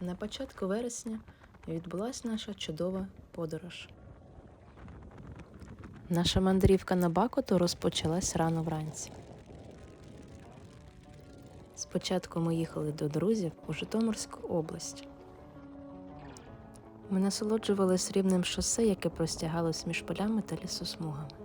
На початку вересня відбулася наша чудова подорож. Наша мандрівка на Бакоту розпочалась рано вранці. Спочатку ми їхали до друзів у Житомирську область. Ми насолоджувалися рівнем шосе, яке простягалось між полями та лісосмугами.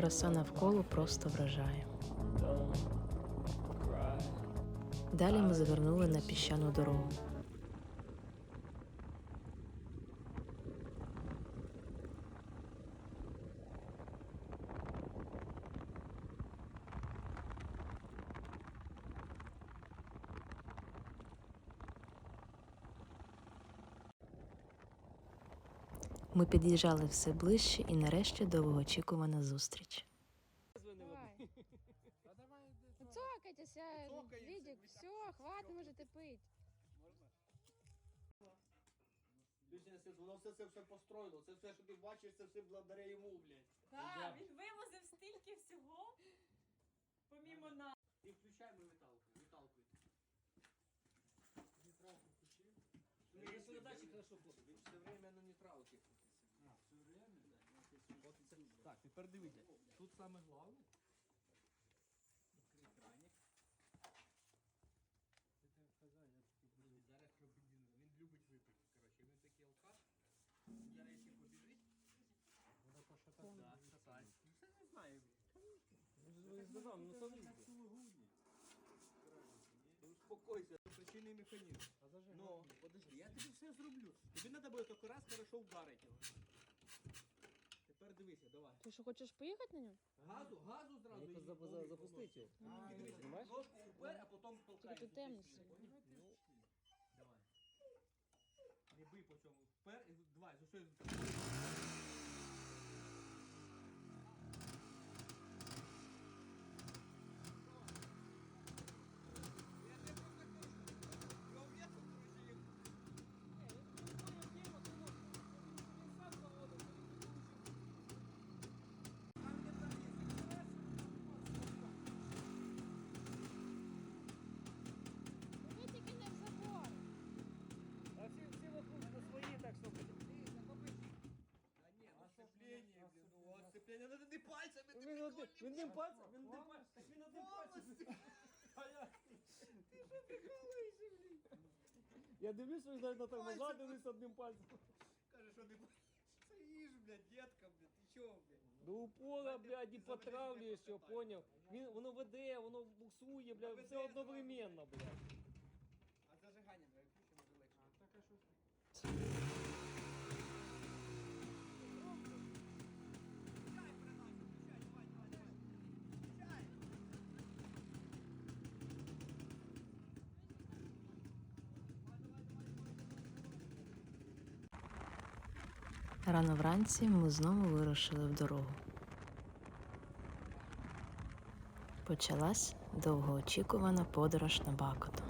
Краса навколо просто вражає. Далі ми завернули на піщану дорогу. Ми під'їжджали все ближче і нарешті довгоочікувана зустріч. Ну цокайтеся, Лідік, все, хватить, можете пити. Бізнес, воно все це все построїло. Це все, що ти бачиш, це все благодаря йому, блядь. Так, він вивозив стільки всього, помімо нас. І включай ми виталку. Виталкуйте. Нейтралку включив. Я передачі хорошо ходить. Він все время на нейтралці. А, все время? От це, так, тепер дивіться. Тут саме головне. Відкрий краник. Зараз Хробидін, він любить випити. Коротше, він такий алкаш. Зараз якщо побіжить, да, шатать. Ну, Це не знаю. Ну, ну самі. Ну, Успокойся, причинний механізм. Ну, подожди, я тобі все зроблю. Тобі треба буде тільки раз хорошо вдарити його. Дивися, давай. Ти що, хочеш поїхати на ньому? Газу, газу зразу. Якось за- за- запустить його. А, Ти дивись, знімаєш? Ножку упер, а потім толкай. Тільки тут темно сильно. Ну, давай. Не бий по цьому. Впер і давай, за що Ви Він один, він прикольний. пальцем, він одним пальцем, так він одним пальцем. А я... Я дивлюсь, що він навіть на тормоза дивився одним пальцем. Каже, що не Це їж, блядь, детка, блядь, ти чого, блядь? До упора, блядь, і потравлюєш його, поняв? Він, воно веде, воно буксує, блядь, все одновременно, блядь. Рано вранці ми знову вирушили в дорогу. Почалась довгоочікувана подорож на Бакоту.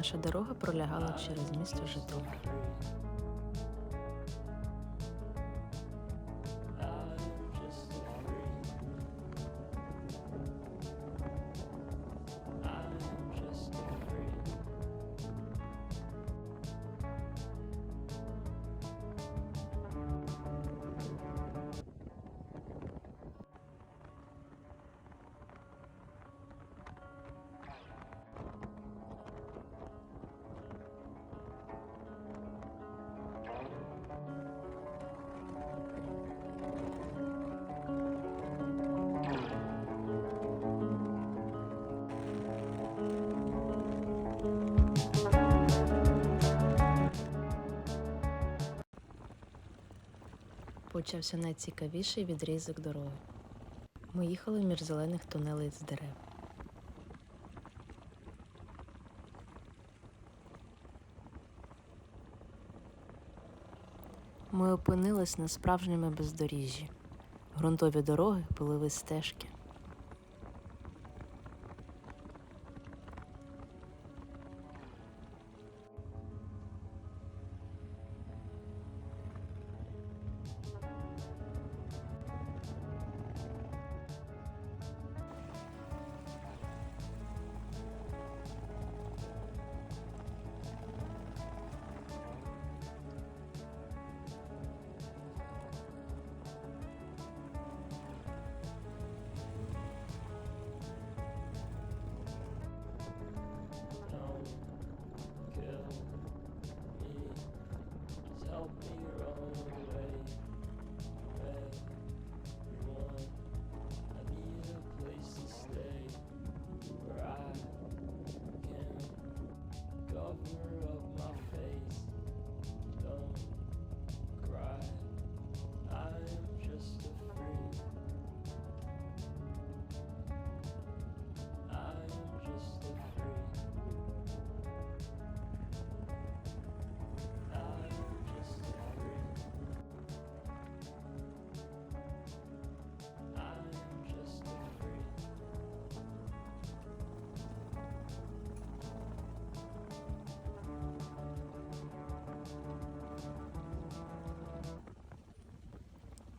Наша дорога пролягала через місто Житомир. Почався найцікавіший відрізок дороги. Ми їхали між зелених тунелей з дерев. Ми опинились на справжньому бездоріжжі. Грунтові дороги пилили стежки.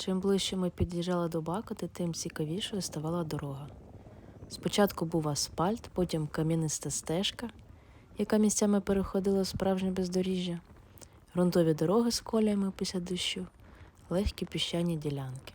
Чим ближче ми під'їжджали до Бакоти, тим цікавішою ставала дорога. Спочатку був асфальт, потім кам'яниста стежка, яка місцями переходила справжнє бездоріжжя, ґрунтові дороги з колями після дощу, легкі піщані ділянки.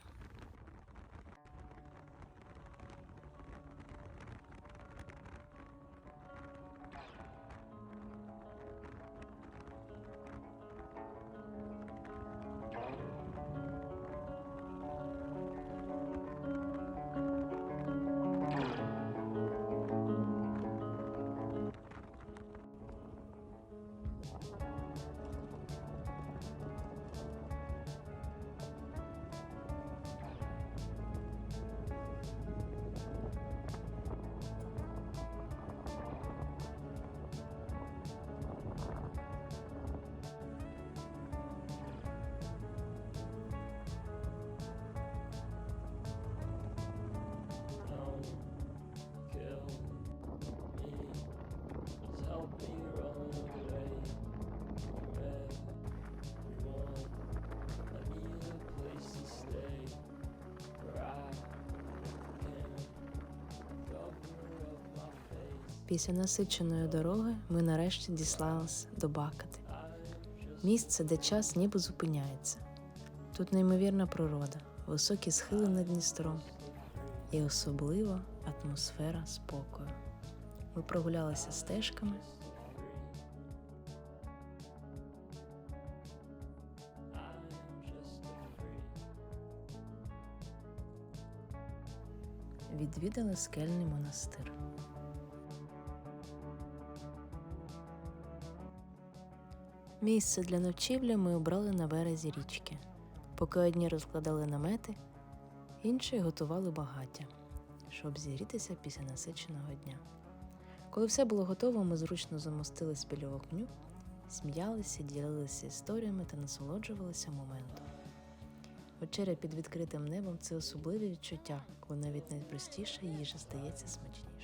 Після насиченої дороги ми нарешті діслались до Бакати. Місце, де час ніби зупиняється. Тут неймовірна природа, високі схили над Дністром і особлива атмосфера спокою. Ми прогулялися стежками, відвідали скельний монастир. Місце для ночівлі ми обрали на березі річки. Поки одні розкладали намети, інші готували багаття, щоб зігрітися після насиченого дня. Коли все було готово, ми зручно замостились біля вогню сміялися, ділилися історіями та насолоджувалися моментом. Вечеря під відкритим небом це особливі відчуття, коли навіть найпростіша їжа стається смачніше.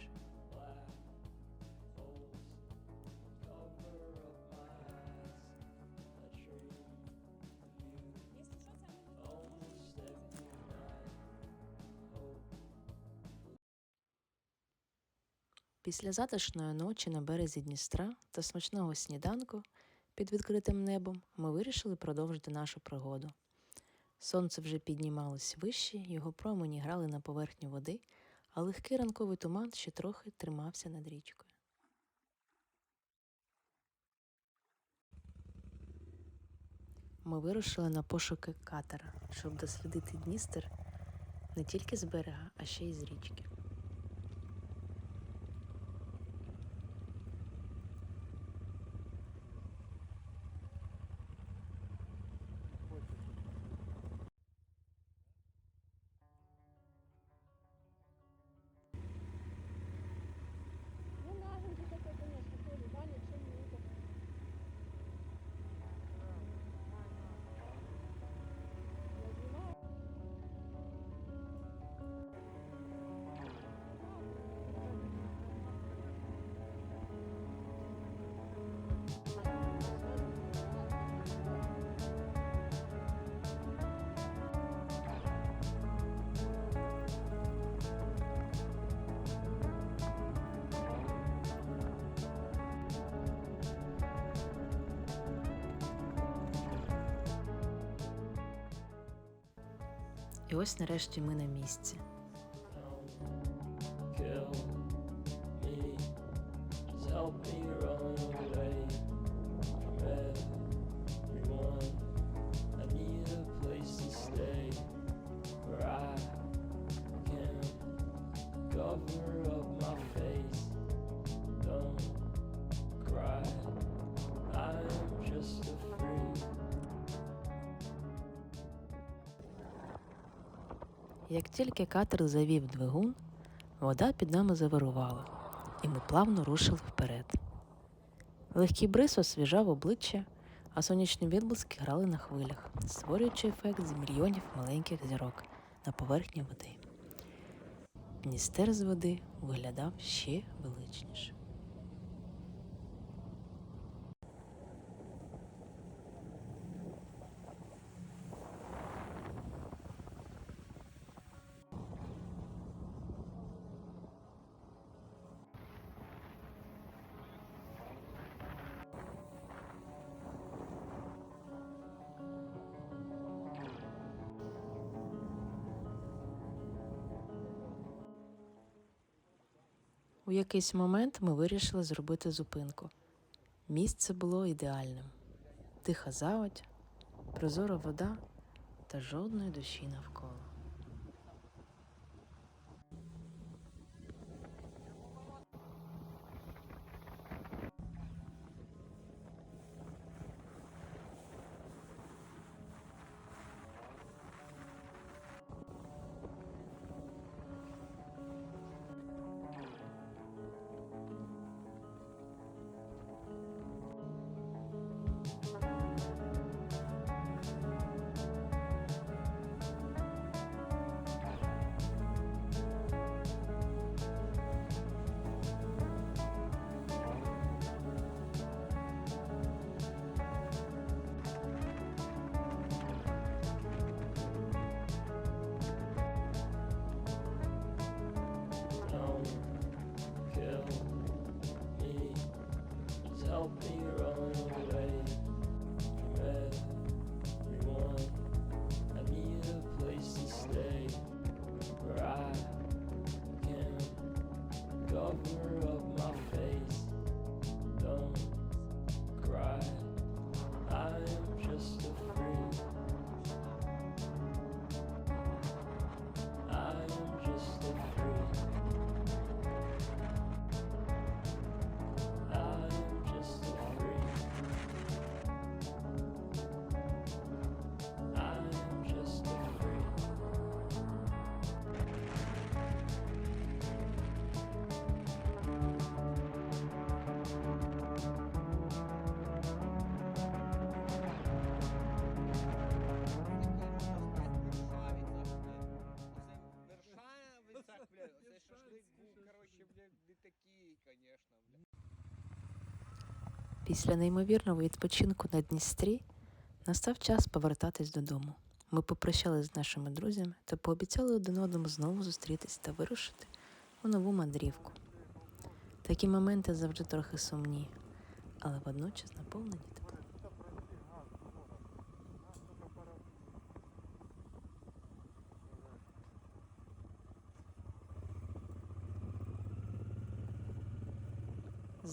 Після затишної ночі на березі Дністра та смачного сніданку під відкритим небом ми вирішили продовжити нашу пригоду. Сонце вже піднімалось вище, його промені грали на поверхню води, а легкий ранковий туман ще трохи тримався над річкою. Ми вирушили на пошуки катера, щоб дослідити Дністер не тільки з берега, а ще й з річки. І ось нарешті ми на місці. Як тільки катер завів двигун, вода під нами завирувала, і ми плавно рушили вперед. Легкий бриз освіжав обличчя, а сонячні відблиски грали на хвилях, створюючи ефект з мільйонів маленьких зірок на поверхні води. Дністер з води виглядав ще величніше. У якийсь момент ми вирішили зробити зупинку. Місце було ідеальним: тиха заводь, прозора вода та жодної душі навколо. I'll be run. Після неймовірного відпочинку на Дністрі настав час повертатись додому. Ми попрощались з нашими друзями та пообіцяли один одному знову зустрітись та вирушити у нову мандрівку. Такі моменти завжди трохи сумні, але водночас наповнені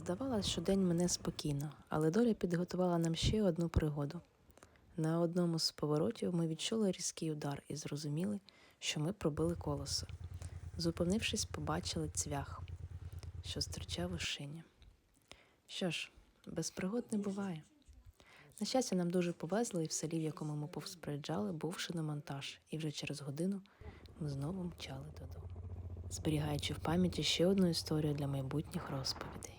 Здавалось, що день мене спокійно, але доля підготувала нам ще одну пригоду. На одному з поворотів ми відчули різкий удар і зрозуміли, що ми пробили колесо. Зупинившись, побачили цвях, що стирчав у шині. Що ж, без пригод не буває. На щастя, нам дуже повезло, і в селі, в якому ми повспереджали, був шиномонтаж, і вже через годину ми знову мчали додому, зберігаючи в пам'яті ще одну історію для майбутніх розповідей.